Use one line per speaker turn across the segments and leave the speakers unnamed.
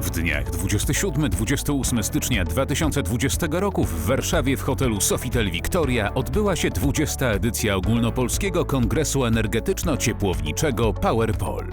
W dniach 27-28 stycznia 2020 roku w Warszawie w hotelu Sofitel Victoria odbyła się 20. edycja ogólnopolskiego kongresu energetyczno-ciepłowniczego PowerPol.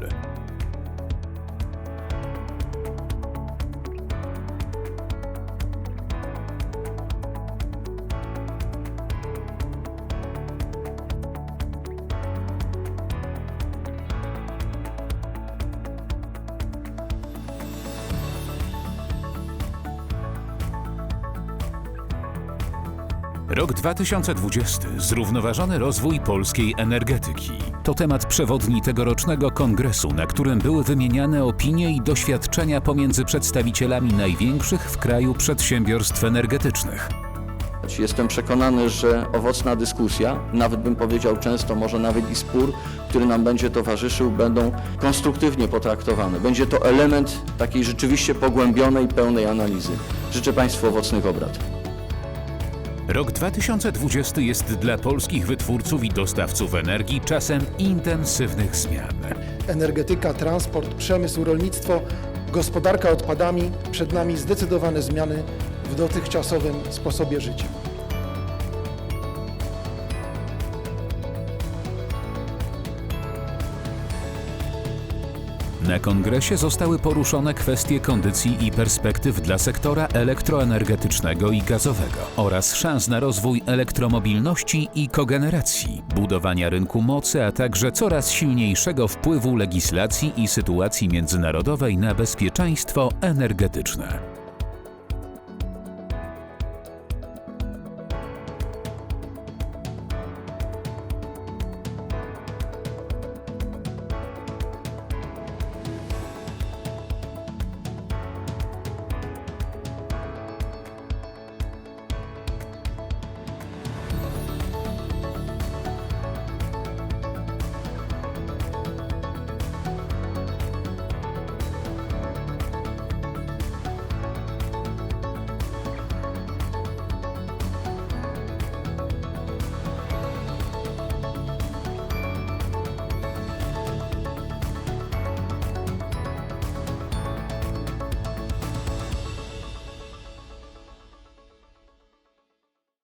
Rok 2020. Zrównoważony rozwój polskiej energetyki. To temat przewodni tegorocznego kongresu, na którym były wymieniane opinie i doświadczenia pomiędzy przedstawicielami największych w kraju przedsiębiorstw energetycznych.
Jestem przekonany, że owocna dyskusja, nawet bym powiedział często, może nawet i spór, który nam będzie towarzyszył, będą konstruktywnie potraktowane. Będzie to element takiej rzeczywiście pogłębionej, pełnej analizy. Życzę Państwu owocnych obrad.
Rok 2020 jest dla polskich wytwórców i dostawców energii czasem intensywnych zmian.
energetyka, transport, przemysł, rolnictwo, gospodarka odpadami, przed nami zdecydowane zmiany w dotychczasowym sposobie życia.
Na kongresie zostały poruszone kwestie kondycji i perspektyw dla sektora elektroenergetycznego i gazowego oraz szans na rozwój elektromobilności i kogeneracji, budowania rynku mocy, a także coraz silniejszego wpływu legislacji i sytuacji międzynarodowej na bezpieczeństwo energetyczne.